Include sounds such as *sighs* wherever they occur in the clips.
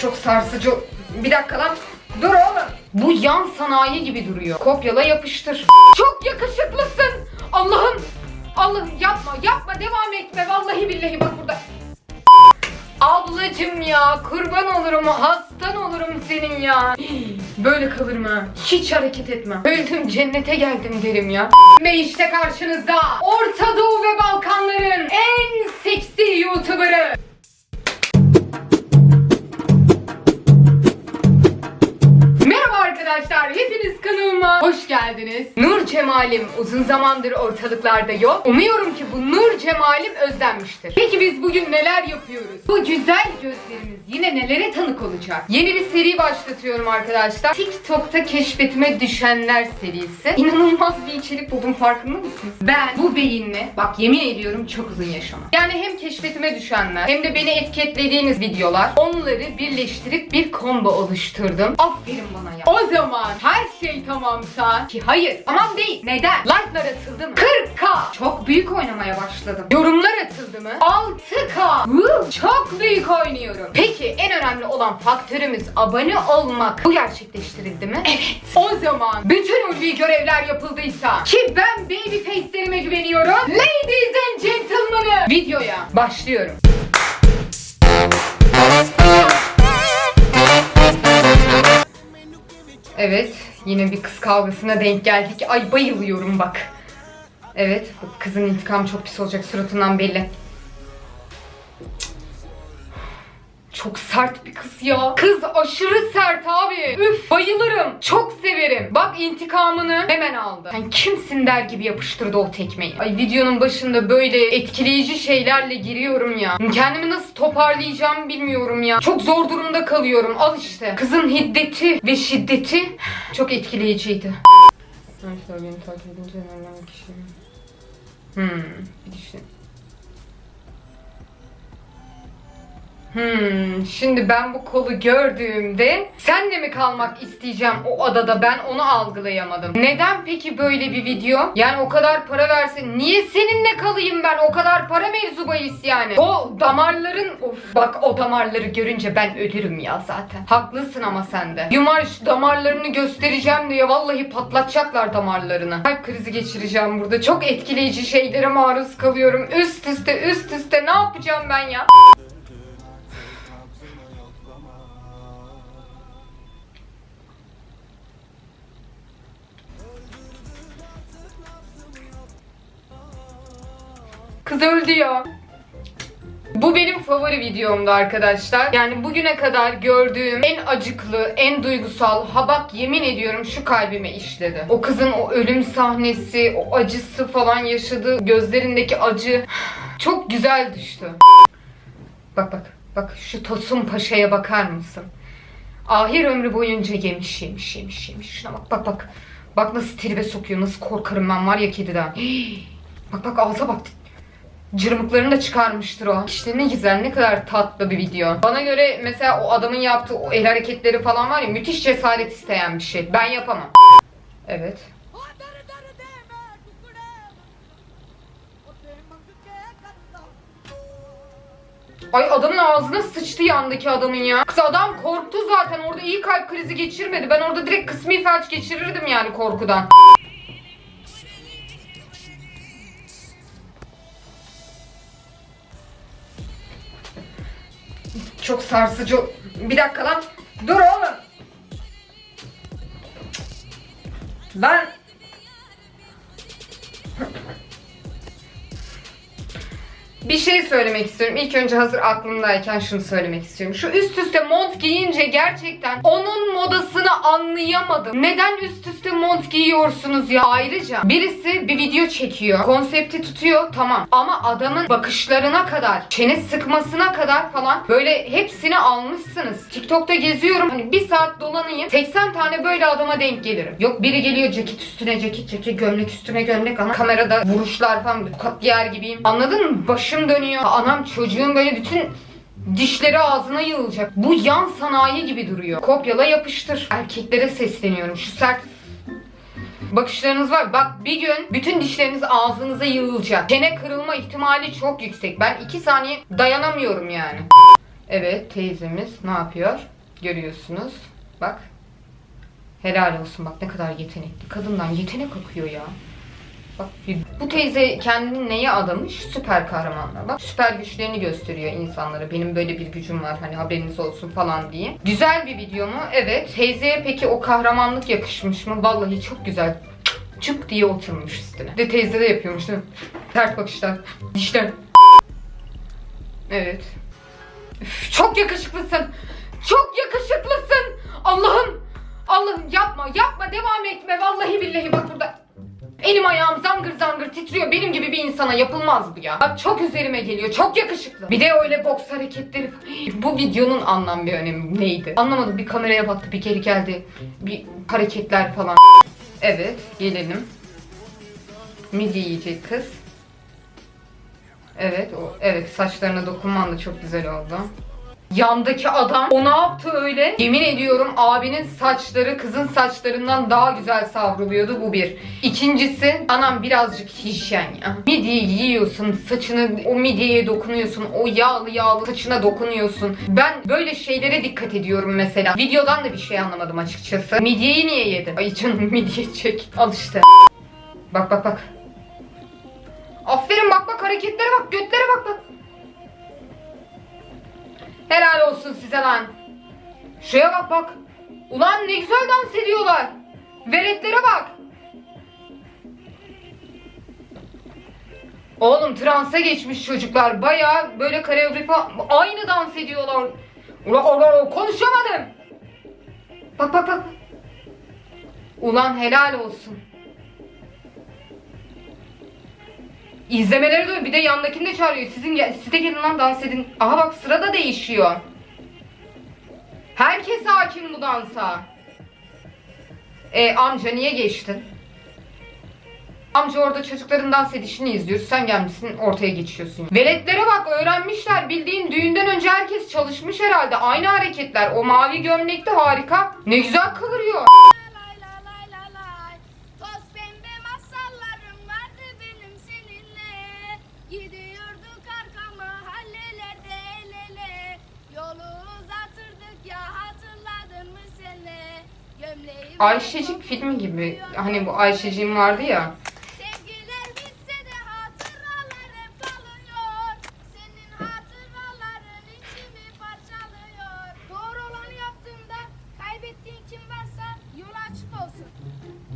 Çok sarsıcı. Bir dakika lan. Dur oğlum. Bu yan sanayi gibi duruyor. Kopyala yapıştır. Çok yakışıklısın. Allah'ım. Allah'ım yapma yapma devam etme. Vallahi billahi bak burada. Ablacım ya kurban olurum hastan olurum senin ya. Böyle kalırım ha. Hiç hareket etmem. Öldüm cennete geldim derim ya. Ve işte karşınızda Orta Doğu ve Balkanların en seksi YouTuber'ı. everything is good. Hoş geldiniz. Nur Cemal'im uzun zamandır ortalıklarda yok. Umuyorum ki bu Nur Cemal'im özlenmiştir. Peki biz bugün neler yapıyoruz? Bu güzel gözlerimiz yine nelere tanık olacak? Yeni bir seri başlatıyorum arkadaşlar. TikTok'ta keşfetime düşenler serisi. İnanılmaz bir içerik buldum farkında mısınız? Ben bu beyinle, bak yemin ediyorum çok uzun yaşamam. Yani hem keşfetime düşenler hem de beni etiketlediğiniz videolar onları birleştirip bir combo oluşturdum. Aferin bana ya. O zaman her şey tamamsa ki hayır tamam değil. Neden? Like'lar atıldı mı? 40k. Çok büyük oynamaya başladım. Yorumlar atıldı mı? 6k. Woo, Çok büyük oynuyorum. Peki en önemli olan faktörümüz abone olmak. Bu gerçekleştirildi mi? Evet. O zaman bütün ulvi görevler yapıldıysa ki ben baby face'lerime güveniyorum. Ladies and gentlemen'ı videoya başlıyorum. Evet, yine bir kız kavgasına denk geldik. Ay bayılıyorum bak. Evet, kızın intikamı çok pis olacak suratından belli. Çok sert bir kız ya. Kız aşırı sert abi. Üf bayılırım. Çok severim. Bak intikamını hemen aldı. Sen kimsin der gibi yapıştırdı o tekmeyi. Ay videonun başında böyle etkileyici şeylerle giriyorum ya. Kendimi nasıl toparlayacağımı bilmiyorum ya. Çok zor durumda kalıyorum. Al işte. Kızın hiddeti ve şiddeti çok etkileyiciydi. Arkadaşlar beni takip edince önemli kişi. Hmm, bir düşün. Hmm, şimdi ben bu kolu gördüğümde senle mi kalmak isteyeceğim o adada ben onu algılayamadım. Neden peki böyle bir video? Yani o kadar para versin niye seninle kalayım ben o kadar para mevzu bahis yani. O damarların of bak o damarları görünce ben ölürüm ya zaten. Haklısın ama sen de. Yumar şu damarlarını göstereceğim diye vallahi patlatacaklar damarlarını. Kalp krizi geçireceğim burada. Çok etkileyici şeylere maruz kalıyorum. Üst üste üst üste ne yapacağım ben ya? Kız öldü ya. Bu benim favori videomdu arkadaşlar. Yani bugüne kadar gördüğüm en acıklı, en duygusal, ha bak yemin ediyorum şu kalbime işledi. O kızın o ölüm sahnesi, o acısı falan yaşadığı gözlerindeki acı *sighs* çok güzel düştü. Bak bak, bak şu Tosun Paşa'ya bakar mısın? Ahir ömrü boyunca yemiş yemiş yemiş yemiş. Şuna bak bak bak. Bak nasıl tribe sokuyor, nasıl korkarım ben var ya kediden. *gasps* Bak bak ağza bak. Cırmıklarını da çıkarmıştır o. İşte ne güzel, ne kadar tatlı bir video. Bana göre mesela o adamın yaptığı o el hareketleri falan var ya müthiş cesaret isteyen bir şey. Ben yapamam. Evet. Ay adamın ağzına sıçtı yandaki adamın ya. Kız adam korktu zaten orada iyi kalp krizi geçirmedi. Ben orada direkt kısmi felç geçirirdim yani korkudan. Çok sarsıcı. Bir dakika lan. Dur oğlum. Ben bir şey söylemek istiyorum. İlk önce hazır aklımdayken şunu söylemek istiyorum. Şu üst üste mont giyince gerçekten onun modasını anlayamadım. Neden üst üste mont giyiyorsunuz ya? Ayrıca birisi bir video çekiyor. Konsepti tutuyor tamam. Ama adamın bakışlarına kadar, çene sıkmasına kadar falan böyle hepsini almışsınız. TikTok'ta geziyorum. Hani bir saat dolanayım. 80 tane böyle adama denk gelirim. Yok biri geliyor ceket üstüne ceket, ceket gömlek üstüne gömlek. Ana kamerada vuruşlar falan yer gibiyim. Anladın mı? Başım dönüyor. Anam çocuğun böyle bütün dişleri ağzına yığılacak. Bu yan sanayi gibi duruyor. Kopyala yapıştır. Erkeklere sesleniyorum. Şu sert bakışlarınız var. Bak bir gün bütün dişleriniz ağzınıza yığılacak. Çene kırılma ihtimali çok yüksek. Ben iki saniye dayanamıyorum yani. Evet teyzemiz ne yapıyor? Görüyorsunuz. Bak. Helal olsun bak ne kadar yetenekli. Kadından yetenek akıyor ya. Bak bu teyze kendini neye adamış? Süper kahramanlar. Bak süper güçlerini gösteriyor insanlara. Benim böyle bir gücüm var hani haberiniz olsun falan diye. Güzel bir video mu? Evet. Teyzeye peki o kahramanlık yakışmış mı? Vallahi çok güzel. Çık diye oturmuş üstüne. De teyze de yapıyormuş değil mi? Tert bakışlar. Dişler. Evet. Üf, çok yakışıklısın. Çok yakışıklısın. Allah'ım. Allah'ım yapma yapma devam etme. Vallahi billahi bak burada. Elim ayağım zangır zangır titriyor. Benim gibi bir insana yapılmaz bu ya. Bak çok üzerime geliyor. Çok yakışıklı. Bir de öyle boks hareketleri. Bu videonun anlam bir önemi neydi? Anlamadım. Bir kameraya baktı, bir geri geldi. Bir hareketler falan. Evet, gelelim. Midye yiyecek kız. Evet, o, evet saçlarına dokunman da çok güzel oldu. Yandaki adam o ne yaptı öyle? Yemin ediyorum abinin saçları kızın saçlarından daha güzel savruluyordu bu bir. İkincisi anam birazcık hijyen ya. Midyeyi yiyorsun saçını o midyeye dokunuyorsun o yağlı yağlı saçına dokunuyorsun. Ben böyle şeylere dikkat ediyorum mesela. Videodan da bir şey anlamadım açıkçası. Midyeyi niye yedin? Ay canım *laughs* midye çek. Al işte. Bak bak bak. Aferin bak bak hareketlere bak götlere bak bak. Helal olsun size lan. Şuraya bak bak. Ulan ne güzel dans ediyorlar. Veletlere bak. Oğlum transa geçmiş çocuklar. Baya böyle koreografi aynı dans ediyorlar. Ulan ulan konuşamadım. Bak bak bak. Ulan helal olsun. İzlemeleri de bir de yandakini de çağırıyor. Sizin gel- siz de gelin lan dans edin. Aha bak sıra da değişiyor. Herkes hakim bu dansa. E amca niye geçtin? Amca orada çocukların dans edişini izliyor. Sen gelmişsin ortaya geçiyorsun. Veletlere bak öğrenmişler. Bildiğin düğünden önce herkes çalışmış herhalde. Aynı hareketler. O mavi gömlekte harika. Ne güzel kıvırıyor. Ayşecik filmi gibi. Hani bu Ayşeciğim vardı ya.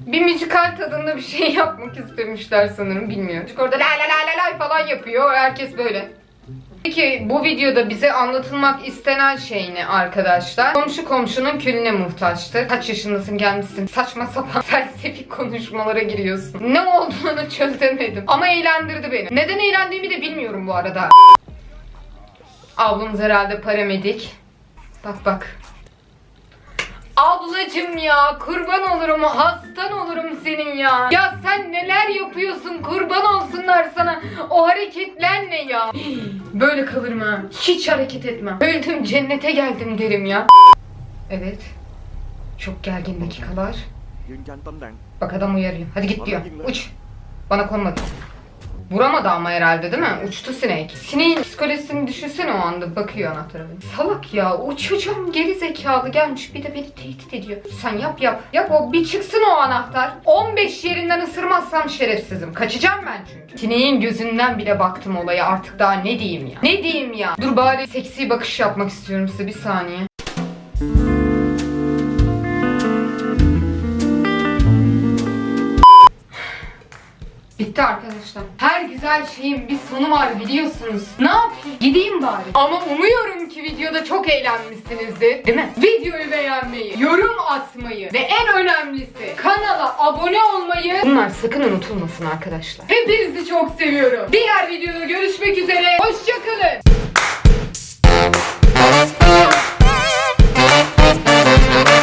Bir müzikal tadında bir şey *laughs* yapmak istemişler sanırım bilmiyorum. Çünkü orada la la la la la falan yapıyor. Herkes böyle. Peki bu videoda bize anlatılmak istenen şey ne arkadaşlar? Komşu komşunun külüne muhtaçtır. Kaç yaşındasın gelmişsin saçma sapan *laughs* felsefi konuşmalara giriyorsun. Ne olduğunu çözemedim. Ama eğlendirdi beni. Neden eğlendiğimi de bilmiyorum bu arada. Ablamız herhalde paramedik. Bak bak. Ablacım ya kurban olurum hastan olurum senin ya. Ya yapıyorsun? Kurban olsunlar sana. O hareketler ne ya? Böyle kalırım ha. Hiç hareket etmem. Öldüm cennete geldim derim ya. Evet. Çok gergin dakikalar. Bak adam uyarıyor. Hadi git diyor. Uç. Bana konmadı. Vuramadı ama herhalde değil mi? Uçtu sinek. Sineğin psikolojisini düşünsene o anda. Bakıyor anahtara. Salak ya. O çocuğum geri zekalı gelmiş. Bir de beni tehdit ediyor. Sen yap yap. Yap o bir çıksın o anahtar. 15 yerinden ısırmazsam şerefsizim. Kaçacağım ben çünkü. Sineğin gözünden bile baktım olaya. Artık daha ne diyeyim ya. Ne diyeyim ya. Dur bari seksi bakış yapmak istiyorum size. Bir saniye. Bitti arkadaşlar. Her güzel şeyin bir sonu var biliyorsunuz. Ne yapayım? Gideyim bari. Ama umuyorum ki videoda çok eğlenmişsinizdir. Değil mi? Videoyu beğenmeyi, yorum atmayı ve en önemlisi kanala abone olmayı bunlar sakın unutulmasın arkadaşlar. Hepinizi çok seviyorum. Diğer videoda görüşmek üzere. Hoşçakalın.